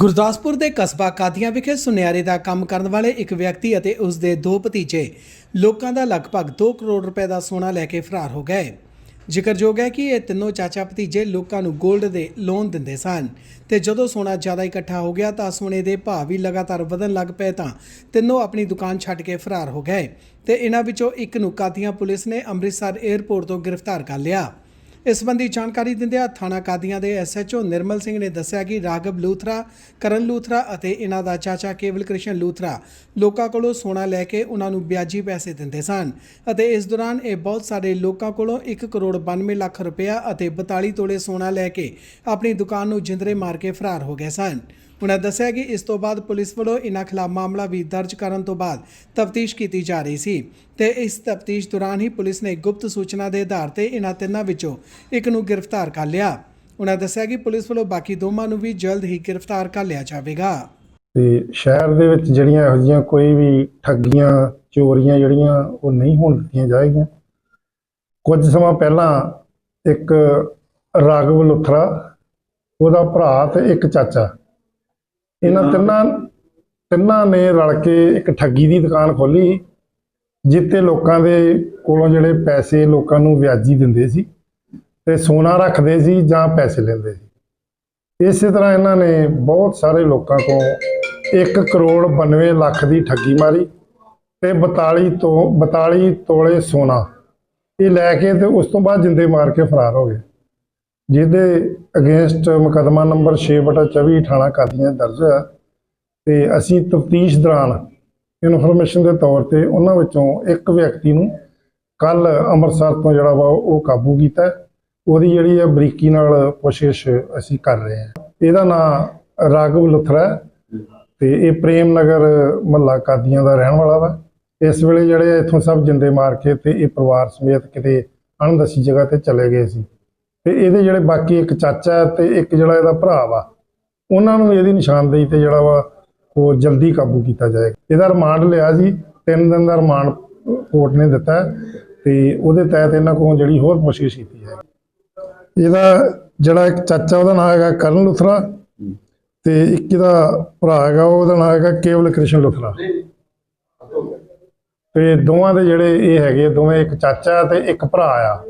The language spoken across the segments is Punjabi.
ਗੁਰਦਾਸਪੁਰ ਦੇ ਕਸਬਾ ਕਾਦੀਆਂ ਵਿਖੇ ਸੁਨਿਆਰੇ ਦਾ ਕੰਮ ਕਰਨ ਵਾਲੇ ਇੱਕ ਵਿਅਕਤੀ ਅਤੇ ਉਸ ਦੇ ਦੋ ਭਤੀਜੇ ਲੋਕਾਂ ਦਾ ਲਗਭਗ 2 ਕਰੋੜ ਰੁਪਏ ਦਾ ਸੋਨਾ ਲੈ ਕੇ ਫਰਾਰ ਹੋ ਗਏ। ਜ਼ਿਕਰਯੋਗ ਹੈ ਕਿ ਇਹ ਤਿੰਨੋਂ ਚਾਚਾ ਭਤੀਜੇ ਲੋਕਾਂ ਨੂੰ 골ਡ ਦੇ ਲੋਨ ਦਿੰਦੇ ਸਨ ਤੇ ਜਦੋਂ ਸੋਨਾ ਜ਼ਿਆਦਾ ਇਕੱਠਾ ਹੋ ਗਿਆ ਤਾਂ ਸੋਨੇ ਦੇ ਭਾਅ ਵੀ ਲਗਾਤਾਰ ਵਧਣ ਲੱਗ ਪਏ ਤਾਂ ਤਿੰਨੋਂ ਆਪਣੀ ਦੁਕਾਨ ਛੱਡ ਕੇ ਫਰਾਰ ਹੋ ਗਏ ਤੇ ਇਹਨਾਂ ਵਿੱਚੋਂ ਇੱਕ ਨੂੰ ਕਾਦੀਆਂ ਪੁਲਿਸ ਨੇ ਅੰਮ੍ਰਿਤਸਰ 에ਅਰਪੋਰਟ ਤੋਂ ਗ੍ਰਿਫਤਾਰ ਕਰ ਲਿਆ। ਇਸ ਸੰਬੰਧੀ ਜਾਣਕਾਰੀ ਦਿੰਦਿਆਂ ਥਾਣਾ ਕਾਦੀਆਂ ਦੇ ਐਸਐਚਓ ਨਿਰਮਲ ਸਿੰਘ ਨੇ ਦੱਸਿਆ ਕਿ ਰਾਘਵ ਲੂਥਰਾ, ਕਰਨ ਲੂਥਰਾ ਅਤੇ ਇਹਨਾਂ ਦਾ ਚਾਚਾ ਕੇਵਲ ਕ੍ਰਿਸ਼ਨ ਲੂਥਰਾ ਲੋਕਾਂ ਕੋਲੋਂ ਸੋਨਾ ਲੈ ਕੇ ਉਹਨਾਂ ਨੂੰ ਵਿਆਜੀ ਪੈਸੇ ਦਿੰਦੇ ਸਨ ਅਤੇ ਇਸ ਦੌਰਾਨ ਇਹ ਬਹੁਤ ਸਾਰੇ ਲੋਕਾਂ ਕੋਲੋਂ 1 ਕਰੋੜ 92 ਲੱਖ ਰੁਪਇਆ ਅਤੇ 42 ਤੋਲੇ ਸੋਨਾ ਲੈ ਕੇ ਆਪਣੀ ਦੁਕਾਨ ਨੂੰ ਜਿੰਦਰੇ ਮਾਰ ਕੇ ਫਰਾਰ ਹੋ ਗਏ ਸਨ। ਉਨ੍ਹਾਂ ਦੱਸਿਆ ਕਿ ਇਸ ਤੋਂ ਬਾਅਦ ਪੁਲਿਸ ਵੱਲੋਂ ਇਨ੍ਹਾਂ ਖਿਲਾਫ ਮਾਮਲਾ ਵੀ ਦਰਜ ਕਰਨ ਤੋਂ ਬਾਅਦ ਤਫਤੀਸ਼ ਕੀਤੀ ਜਾ ਰਹੀ ਸੀ ਤੇ ਇਸ ਤਫਤੀਸ਼ ਦੌਰਾਨ ਹੀ ਪੁਲਿਸ ਨੇ ਗੁਪਤ ਸੂਚਨਾ ਦੇ ਆਧਾਰ ਤੇ ਇਨ੍ਹਾਂ ਤਿੰਨਾਂ ਵਿੱਚੋਂ ਇੱਕ ਨੂੰ ਗ੍ਰਿਫਤਾਰ ਕਰ ਲਿਆ। ਉਨ੍ਹਾਂ ਦੱਸਿਆ ਕਿ ਪੁਲਿਸ ਵੱਲੋਂ ਬਾਕੀ ਦੋਵਾਂ ਨੂੰ ਵੀ ਜਲਦ ਹੀ ਗ੍ਰਿਫਤਾਰ ਕਰ ਲਿਆ ਜਾਵੇਗਾ। ਤੇ ਸ਼ਹਿਰ ਦੇ ਵਿੱਚ ਜਿਹੜੀਆਂ ਇਹੋ ਜਿਹੀਆਂ ਕੋਈ ਵੀ ਠੱਗੀਆਂ ਚੋਰੀਆਂ ਜਿਹੜੀਆਂ ਉਹ ਨਹੀਂ ਹੋਣ ਦਿੱਤੀਆਂ ਜਾਏਗੀਆਂ। ਕੁਝ ਸਮਾਂ ਪਹਿਲਾਂ ਇੱਕ ਰਾਘਵ ਲੁਥਰਾ ਉਹਦਾ ਭਰਾ ਤੇ ਇੱਕ ਚਾਚਾ। ਇਹਨਾਂ ਤਿੰਨਾਂ ਤਿੰਨਾਂ ਨੇ ਰਲ ਕੇ ਇੱਕ ਠੱਗੀ ਦੀ ਦੁਕਾਨ ਖੋਲੀ ਜਿੱਤੇ ਲੋਕਾਂ ਦੇ ਕੋਲੋਂ ਜਿਹੜੇ ਪੈਸੇ ਲੋਕਾਂ ਨੂੰ ਵਿਆਜੀ ਦਿੰਦੇ ਸੀ। ਤੇ ਸੋਨਾ ਰੱਖਦੇ ਸੀ ਜਾਂ ਪੈਸੇ ਲੈਂਦੇ ਸੀ। ਇਸੇ ਤਰ੍ਹਾਂ ਇਹਨਾਂ ਨੇ ਬਹੁਤ ਸਾਰੇ ਲੋਕਾਂ ਤੋਂ 1 ਕਰੋੜ 92 ਲੱਖ ਦੀ ਠੱਗੀ ਮਾਰੀ ਤੇ 42 ਤੋਂ 42 ਤੋਲੇ ਸੋਨਾ ਇਹ ਲੈ ਕੇ ਤੇ ਉਸ ਤੋਂ ਬਾਅਦ ਜਿੰਦੇ ਮਾਰ ਕੇ ਫਰਾਰ ਹੋ ਗਏ। ਜਿਹਦੇ ਅਗੇਂਸਟ ਮੁਕੱਦਮਾ ਨੰਬਰ 6/24 ਥਾਣਾ ਕਾਦੀਆਂ ਦਰਜ ਹੋਇਆ ਤੇ ਅਸੀਂ ਤਫਤੀਸ਼ ਦੌਰਾਨ ਇਨਫੋਰਮੇਸ਼ਨ ਦੇ ਤੌਰ ਤੇ ਉਹਨਾਂ ਵਿੱਚੋਂ ਇੱਕ ਵਿਅਕਤੀ ਨੂੰ ਕੱਲ ਅੰਮ੍ਰਿਤਸਰ ਤੋਂ ਜਿਹੜਾ ਵਾ ਉਹ ਕਾਬੂ ਕੀਤਾ। ਉਹਦੀ ਜਿਹੜੀ ਹੈ ਬਰੀਕੀ ਨਾਲ ਕੋਸ਼ਿਸ਼ ਅਸੀਂ ਕਰ ਰਹੇ ਹਾਂ। ਇਹਦਾ ਨਾਮ ਰਾਘਵ ਲੁਥਰਾ ਹੈ ਤੇ ਇਹ ਪ੍ਰੇਮ ਨਗਰ ਮਹੱਲਾ ਕਾਦੀਆਂ ਦਾ ਰਹਿਣ ਵਾਲਾ ਵਾ। ਇਸ ਵੇਲੇ ਜਿਹੜੇ ਇੱਥੋਂ ਸਭ ਜਿੰਦੇ ਮਾਰ ਕੇ ਤੇ ਇਹ ਪਰਿਵਾਰ ਸਮੇਤ ਕਿਤੇ ਅਣਦਸੀ ਜਗ੍ਹਾ ਤੇ ਚਲੇ ਗਏ ਸੀ। ਤੇ ਇਹਦੇ ਜਿਹੜੇ ਬਾਕੀ ਇੱਕ ਚਾਚਾ ਹੈ ਤੇ ਇੱਕ ਜਿਹੜਾ ਇਹਦਾ ਭਰਾ ਵਾ, ਉਹਨਾਂ ਨੂੰ ਇਹਦੀ ਨਿਸ਼ਾਨਦੇਹੀ ਤੇ ਜਿਹੜਾ ਵਾ ਉਹ ਜਲਦੀ ਕਾਬੂ ਕੀਤਾ ਜਾਏਗਾ। ਇਹਦਾ ਰਿਮਾਂਡ ਲਿਆ ਜੀ ਤਿੰਨ ਦਿਨ ਦਾ ਰਿਮਾਂਡ ਕੋਰਟ ਨੇ ਦਿੱਤਾ ਹੈ ਤੇ ਉਹਦੇ ਤਹਿਤ ਇਹਨਾਂ ਕੋਲ ਜਿਹੜੀ ਹੋਰ ਕੋਸ਼ਿਸ਼ ਕੀਤੀ ਹੈ ਇਹਦਾ ਜਿਹੜਾ ਇੱਕ ਚਾਚਾ ਉਹਦਾ ਨਾਮ ਹੈਗਾ ਕਰਨ ਲੁਥਰਾ ਤੇ ਇੱਕ ਇਹਦਾ ਭਰਾ ਹੈਗਾ ਉਹਦਾ ਨਾਮ ਹੈਗਾ ਕੇਵਲ ਕ੍ਰਿਸ਼ਨ ਲੁਥਰਾ। ਤੇ ਦੋਵਾਂ ਦੇ ਜਿਹੜੇ ਇਹ ਹੈਗੇ ਦੋਵੇਂ ਇੱਕ ਚਾਚਾ ਤੇ ਇੱਕ ਭਰਾ ਆ।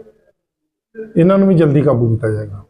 ਇਹਨਾਂ ਨੂੰ ਵੀ ਜਲਦੀ ਕਾਬੂ ਕੀਤਾ ਜਾਏਗਾ।